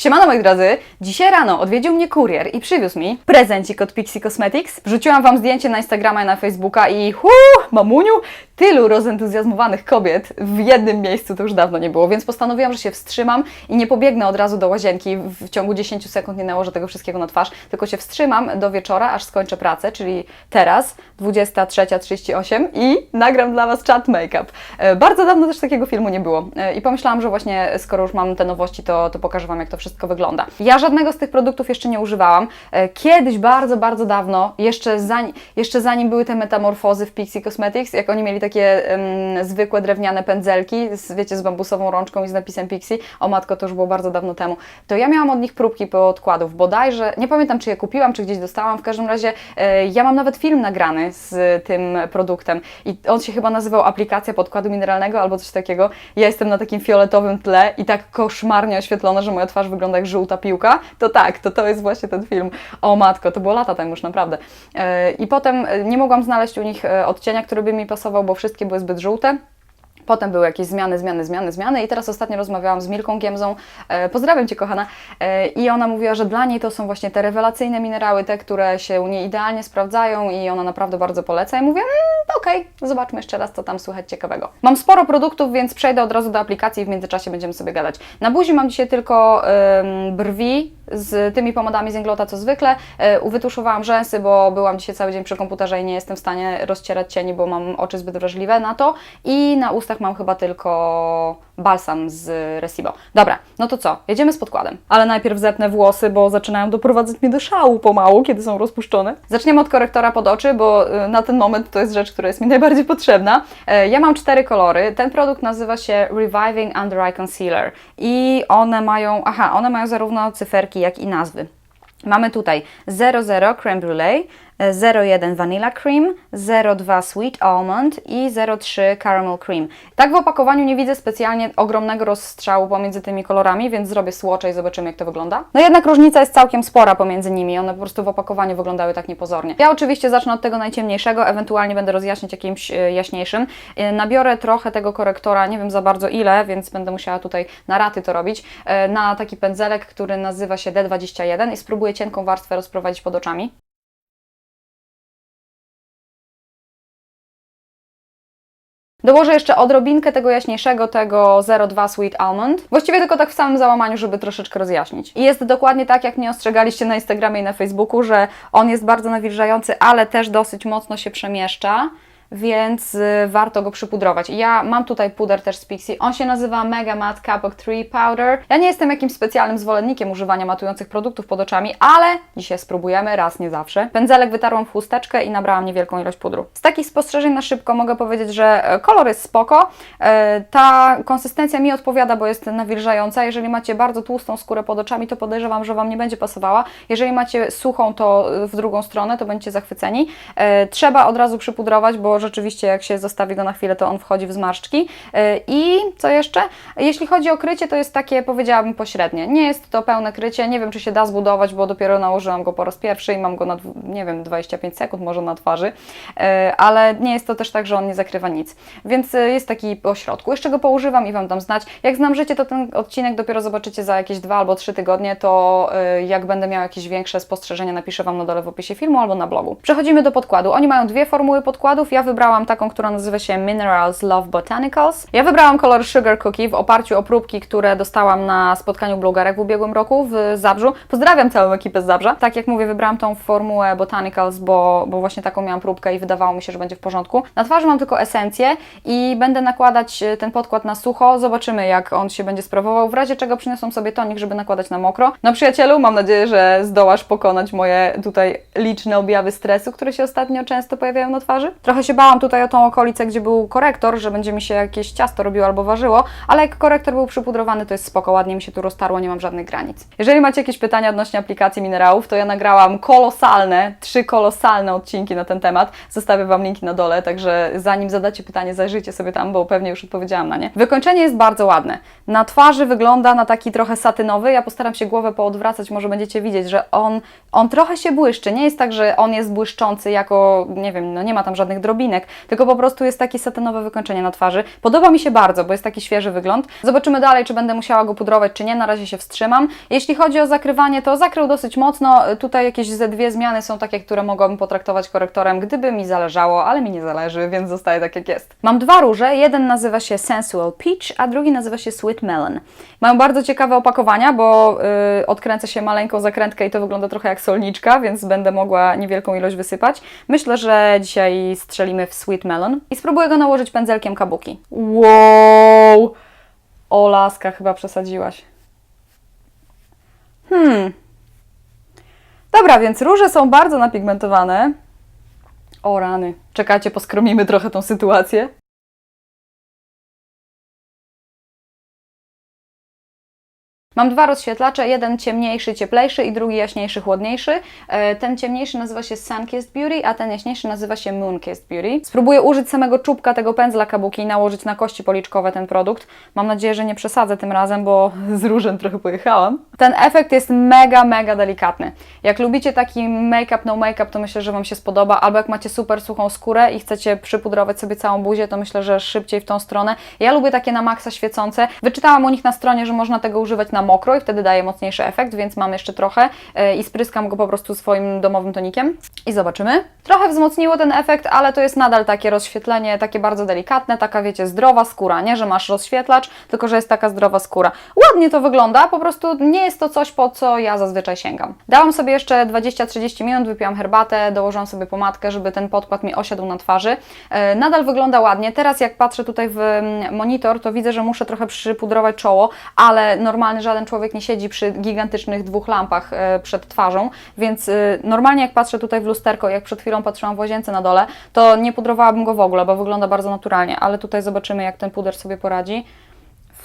Siemano moi drodzy, dzisiaj rano odwiedził mnie kurier i przywiózł mi prezencik od Pixie Cosmetics. Wrzuciłam Wam zdjęcie na Instagrama i na Facebooka i huu, mamuniu, tylu rozentuzjazmowanych kobiet w jednym miejscu to już dawno nie było, więc postanowiłam, że się wstrzymam i nie pobiegnę od razu do łazienki, w ciągu 10 sekund nie nałożę tego wszystkiego na twarz, tylko się wstrzymam do wieczora, aż skończę pracę, czyli teraz, 23.38 i nagram dla Was chat make-up. E, Bardzo dawno też takiego filmu nie było E, i pomyślałam, że właśnie skoro już mam te nowości, to, to pokażę Wam, jak to wszystko wygląda. Ja żadnego z tych produktów jeszcze nie używałam. E, Kiedyś, bardzo, bardzo dawno, jeszcze zanim, jeszcze zanim były te metamorfozy w Pixie Cosmetics, jak oni mieli takie em, zwykłe drewniane pędzelki, z, wiecie, z bambusową rączką i z napisem Pixie, o matko, to już było bardzo dawno temu, to ja miałam od nich próbki podkładów, bodajże, nie pamiętam, czy je kupiłam, czy gdzieś dostałam, w każdym razie e, ja mam nawet film nagrany z tym produktem i on się chyba nazywał aplikacja podkładu mineralnego albo coś takiego. Ja jestem na takim fioletowym tle i tak koszmarnie oświetlona, że moja twarz wygląda jak żółta piłka. To tak, to to jest właśnie ten film. O matko, to było lata temu już naprawdę. E, I potem e, nie mogłam znaleźć u nich e, odcienia, który by mi pasował, bo wszystkie były zbyt żółte. Potem były jakieś zmiany, zmiany, zmiany, zmiany i teraz ostatnio rozmawiałam z Milką Giemzą, e, pozdrawiam Cię kochana, e, i ona mówiła, że dla niej to są właśnie te rewelacyjne minerały, te, które się u niej idealnie sprawdzają i ona naprawdę bardzo poleca i mówię, mm, okej, zobaczmy jeszcze raz, co tam słychać ciekawego. Mam sporo produktów, więc przejdę od razu do aplikacji i w międzyczasie będziemy sobie gadać. Na buzi mam dzisiaj tylko em, brwi z tymi pomadami z Inglota, co zwykle. E, Uwytuszowałam rzęsy, bo byłam dzisiaj cały dzień przy komputerze i nie jestem w stanie rozcierać cieni, bo mam oczy zbyt wrażliwe na to. I na ustach mam chyba tylko balsam z Resibo. Dobra, no to co? Jedziemy z podkładem. Ale najpierw zepnę włosy, bo zaczynają doprowadzać mnie do szału pomału, kiedy są rozpuszczone. Zaczniemy od korektora pod oczy, bo y, na ten moment to jest rzecz, która jest mi najbardziej potrzebna. E, Ja mam cztery kolory. Ten produkt nazywa się Reviving Under Eye Concealer i one mają, aha, one mają zarówno cyferki, jak i nazwy. Mamy tutaj 00 Creme Brulee, 01 Vanilla Cream, 02 Sweet Almond i 03 Caramel Cream. Tak w opakowaniu nie widzę specjalnie ogromnego rozstrzału pomiędzy tymi kolorami, więc zrobię swatcha i zobaczymy jak to wygląda. No jednak różnica jest całkiem spora pomiędzy nimi, one po prostu w opakowaniu wyglądały tak niepozornie. Ja oczywiście zacznę od tego najciemniejszego, ewentualnie będę rozjaśniać jakimś e, jaśniejszym. E, Nabiorę trochę tego korektora, nie wiem za bardzo ile, więc będę musiała tutaj na raty to robić, e, na taki pędzelek, który nazywa się D21 i spróbuję cienką warstwę rozprowadzić pod oczami. Dołożę jeszcze odrobinkę tego jaśniejszego, tego 02 Sweet Almond. Właściwie tylko tak w samym załamaniu, żeby troszeczkę rozjaśnić. I jest dokładnie tak, jak mnie ostrzegaliście na Instagramie i na Facebooku, że on jest bardzo nawilżający, ale też dosyć mocno się przemieszcza. Więc y, warto go przypudrować. Ja mam tutaj puder też z Pixie. On się nazywa Mega Matte Capoc 3 Powder. Ja nie jestem jakimś specjalnym zwolennikiem używania matujących produktów pod oczami, ale dzisiaj spróbujemy, raz nie zawsze. Pędzelek wytarłam w chusteczkę i nabrałam niewielką ilość pudru. Z takich spostrzeżeń na szybko mogę powiedzieć, że e, kolor jest spoko. E, Ta konsystencja mi odpowiada, bo jest nawilżająca. Jeżeli macie bardzo tłustą skórę pod oczami, to podejrzewam, że Wam nie będzie pasowała. Jeżeli macie suchą, to e, w drugą stronę, to będziecie zachwyceni. Trzeba od razu przypudrować, bo rzeczywiście jak się zostawi go na chwilę, to on wchodzi w zmarszczki. E, I co jeszcze? Jeśli chodzi o krycie, to jest takie, powiedziałabym, pośrednie. Nie jest to pełne krycie, nie wiem, czy się da zbudować, bo dopiero nałożyłam go po raz pierwszy i mam go na, nie wiem, 25 sekund może na twarzy, E, ale nie jest to też tak, że on nie zakrywa nic. Więc e, jest taki po środku. Jeszcze go poużywam i Wam dam znać. Jak znam życie, to ten odcinek dopiero zobaczycie za jakieś dwa albo trzy tygodnie, to jak będę miała jakieś większe spostrzeżenia, napiszę Wam na dole w opisie filmu albo na blogu. Przechodzimy do podkładu. Oni mają dwie formuły podkładów. Ja wybrałam taką, która nazywa się Minerals Love Botanicals. Ja wybrałam kolor Sugar Cookie w oparciu o próbki, które dostałam na spotkaniu blogerek w ubiegłym roku w Zabrzu. Pozdrawiam całą ekipę z Zabrza. Tak jak mówię, wybrałam tą formułę Botanicals, bo, bo właśnie taką miałam próbkę i wydawało mi się, że będzie w porządku. Na twarzy mam tylko esencję i będę nakładać e, ten podkład na sucho. Zobaczymy, jak on się będzie sprawował. W razie czego przyniosłam sobie tonik, żeby nakładać na mokro. No przyjacielu, mam nadzieję, że zdołasz pokonać moje tutaj liczne objawy stresu, które się ostatnio często pojawiają na twarzy. Trochę się bałam tutaj o tą okolicę, gdzie był korektor, że będzie mi się jakieś ciasto robiło albo ważyło, ale jak korektor był przypudrowany, to jest spoko, ładnie mi się tu roztarło, nie mam żadnych granic. Jeżeli macie jakieś pytania odnośnie aplikacji minerałów, to ja nagrałam kolosalne, trzy kolosalne odcinki na ten temat. Zostawię Wam linki na dole, także zanim zadacie pytanie, zajrzyjcie sobie tam, bo pewnie już odpowiedziałam na nie. Wykończenie jest bardzo ładne. Na twarzy wygląda na taki trochę satynowy, ja postaram się głowę poodwracać, może będziecie widzieć, że on, on trochę się błyszczy. Nie jest tak, że on jest błyszczący jako, nie wiem, no nie ma tam żadnych drobinek, tylko po prostu jest takie satynowe wykończenie na twarzy. Podoba mi się bardzo, bo jest taki świeży wygląd. Zobaczymy dalej, czy będę musiała go pudrować, czy nie. Na razie się wstrzymam. Jeśli chodzi o zakrywanie, to zakrył dosyć mocno. Tutaj jakieś ze dwie zmiany są takie, które mogłabym potraktować korektorem, gdyby mi zależało, ale mi nie zależy, więc zostaje tak jak jest. Mam dwa róże. Jeden nazywa się Sensual Peach, a drugi nazywa się Sweet Melon. Mają bardzo ciekawe opakowania, bo yy, odkręcę się maleńką zakrętkę i to wygląda trochę jak solniczka, więc będę mogła niewielką ilość wysypać. Myślę, że dzisiaj strzelimy w Sweet Melon i spróbuję go nałożyć pędzelkiem kabuki. Wow! O laska, chyba przesadziłaś. Hmm. Dobra, więc róże są bardzo napigmentowane. O rany. Czekajcie, poskromimy trochę tą sytuację. Mam dwa rozświetlacze, jeden ciemniejszy, cieplejszy i drugi jaśniejszy, chłodniejszy. E, Ten ciemniejszy nazywa się Sun Kissed Beauty, a ten jaśniejszy nazywa się Moon Kissed Beauty. Spróbuję użyć samego czubka tego pędzla kabuki i nałożyć na kości policzkowe ten produkt. Mam nadzieję, że nie przesadzę tym razem, bo z różem trochę pojechałam. Ten efekt jest mega, mega delikatny. Jak lubicie taki make-up, no make-up, to myślę, że Wam się spodoba. Albo jak macie super suchą skórę i chcecie przypudrować sobie całą buzię, to myślę, że szybciej w tą stronę. Ja lubię takie na maksa świecące. Wyczytałam u nich na stronie, że można tego używać na mokro i wtedy daje mocniejszy efekt, więc mam jeszcze trochę yy, i spryskam go po prostu swoim domowym tonikiem i zobaczymy. Trochę wzmocniło ten efekt, ale to jest nadal takie rozświetlenie, takie bardzo delikatne, taka wiecie, zdrowa skóra, nie, że masz rozświetlacz, tylko że jest taka zdrowa skóra. Ładnie to wygląda, po prostu nie jest to coś, po co ja zazwyczaj sięgam. Dałam sobie jeszcze 20-30 minut, wypiłam herbatę, dołożyłam sobie pomadkę, żeby ten podkład mi osiadł na twarzy. Yy, nadal wygląda ładnie. Teraz jak patrzę tutaj w mm, monitor, to widzę, że muszę trochę przypudrować czoło, ale normalny żaden człowiek nie siedzi przy gigantycznych dwóch lampach e, przed twarzą, więc e, normalnie jak patrzę tutaj w lusterko, jak przed chwilą patrzyłam w łazience na dole, to nie pudrowałabym go w ogóle, bo wygląda bardzo naturalnie, ale tutaj zobaczymy jak ten puder sobie poradzi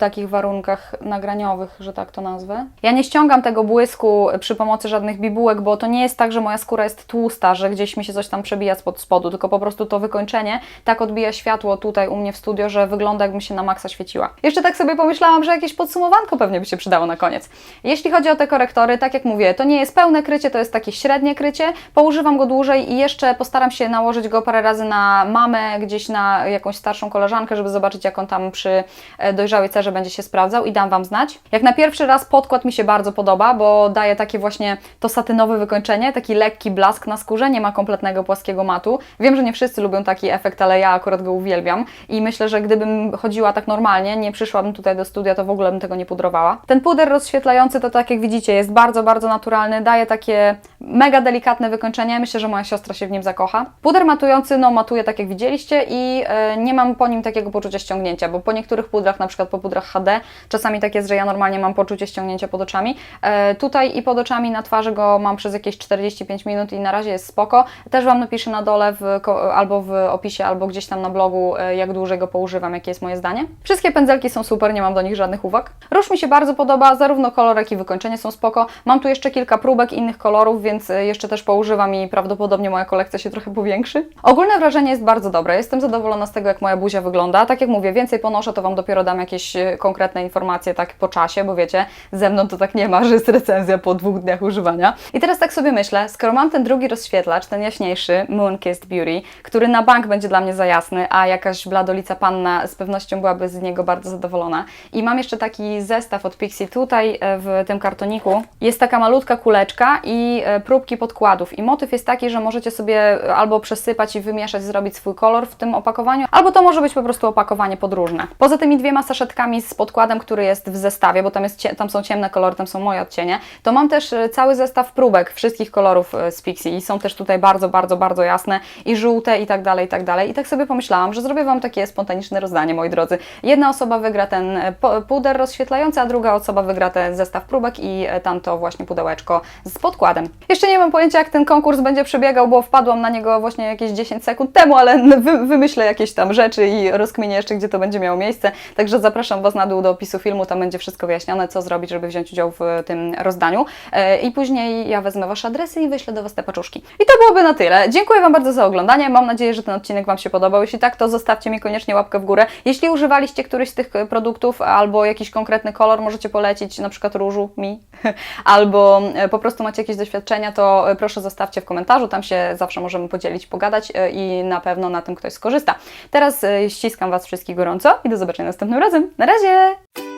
takich warunkach nagraniowych, że tak to nazwę. Ja nie ściągam tego błysku przy pomocy żadnych bibułek, bo to nie jest tak, że moja skóra jest tłusta, że gdzieś mi się coś tam przebija spod spodu, tylko po prostu to wykończenie tak odbija światło tutaj u mnie w studio, że wygląda jakbym się na maksa świeciła. Jeszcze tak sobie pomyślałam, że jakieś podsumowanko pewnie by się przydało na koniec. Jeśli chodzi o te korektory, tak jak mówię, to nie jest pełne krycie, to jest takie średnie krycie. Poużywam go dłużej i jeszcze postaram się nałożyć go parę razy na mamę, gdzieś na jakąś starszą koleżankę, żeby zobaczyć jak on tam przy e, dojrzałej cerze będzie się sprawdzał i dam Wam znać. Jak na pierwszy raz podkład mi się bardzo podoba, bo daje takie właśnie to satynowe wykończenie, taki lekki blask na skórze, nie ma kompletnego płaskiego matu. Wiem, że nie wszyscy lubią taki efekt, ale ja akurat go uwielbiam i myślę, że gdybym chodziła tak normalnie, nie przyszłabym tutaj do studia, to w ogóle bym tego nie pudrowała. Ten puder rozświetlający to tak jak widzicie jest bardzo, bardzo naturalny, daje takie mega delikatne wykończenie. Myślę, że moja siostra się w nim zakocha. Puder matujący, no matuje tak jak widzieliście i e, nie mam po nim takiego poczucia ściągnięcia, bo po niektórych pudrach, na przykład po pudrach HD, czasami tak jest, że ja normalnie mam poczucie ściągnięcia pod oczami. E, tutaj i pod oczami na twarzy go mam przez jakieś 45 minut i na razie jest spoko. Też Wam napiszę na dole w, albo w opisie, albo gdzieś tam na blogu, e, jak dłużej go poużywam, jakie jest moje zdanie. Wszystkie pędzelki są super, nie mam do nich żadnych uwag. Róż mi się bardzo podoba, zarówno kolor, jak i wykończenie są spoko. Mam tu jeszcze kilka próbek innych kolorów, więc e, jeszcze też poużywam i prawdopodobnie moja kolekcja się trochę powiększy. Ogólne wrażenie jest bardzo dobre. Jestem zadowolona z tego, jak moja buzia wygląda. Tak jak mówię, więcej ponoszę, to Wam dopiero dam jakieś e, konkretne informacje tak po czasie, bo wiecie, ze mną to tak nie ma, że jest recenzja po dwóch dniach używania. I teraz tak sobie myślę, skoro mam ten drugi rozświetlacz, ten jaśniejszy, Moon Kissed Beauty, który na bank będzie dla mnie za jasny, a jakaś bladolica panna z pewnością byłaby z niego bardzo zadowolona. I mam jeszcze taki zestaw od Pixie tutaj e, w tym kartoniku. Jest taka malutka kuleczka i e, próbki podkładów. I motyw jest taki, że możecie sobie albo przesypać i wymieszać, zrobić swój kolor w tym opakowaniu, albo to może być po prostu opakowanie podróżne. Poza tymi dwiema saszetkami z podkładem, który jest w zestawie, bo tam, jest, tam są ciemne kolory, tam są moje odcienie, to mam też e, cały zestaw próbek wszystkich kolorów e, z Pixie i są też tutaj bardzo, bardzo, bardzo jasne i żółte i tak dalej, i tak dalej. I tak sobie pomyślałam, że zrobię Wam takie spontaniczne rozdanie, moi drodzy. Jedna osoba wygra ten po- puder rozświetlający, a druga osoba wygra ten zestaw próbek i tamto właśnie pudełeczko z podkładem. Jeszcze nie mam pojęcia, jak ten konkurs będzie przebiegał, bo wpadłam na niego właśnie jakieś 10 sekund temu, ale wy, wymyślę jakieś tam rzeczy i rozkminię jeszcze, gdzie to będzie miało miejsce. Także zapraszam zapraszam Was na dół do opisu filmu, tam będzie wszystko wyjaśnione, co zrobić, żeby wziąć udział w tym rozdaniu. E, I później ja wezmę Wasze adresy i wyślę do Was te paczuszki. I to byłoby na tyle. Dziękuję Wam bardzo za oglądanie. Mam nadzieję, że ten odcinek Wam się podobał. Jeśli tak, to zostawcie mi koniecznie łapkę w górę. Jeśli używaliście któryś z tych e, produktów albo jakiś konkretny kolor, możecie polecić na przykład różu mi, albo e, po prostu macie jakieś doświadczenia, to e, proszę zostawcie w komentarzu. Tam się zawsze możemy podzielić, pogadać e, i na pewno na tym ktoś skorzysta. Teraz e, ściskam Was wszystkich gorąco i do zobaczenia następnym razem. Na! 안 녕.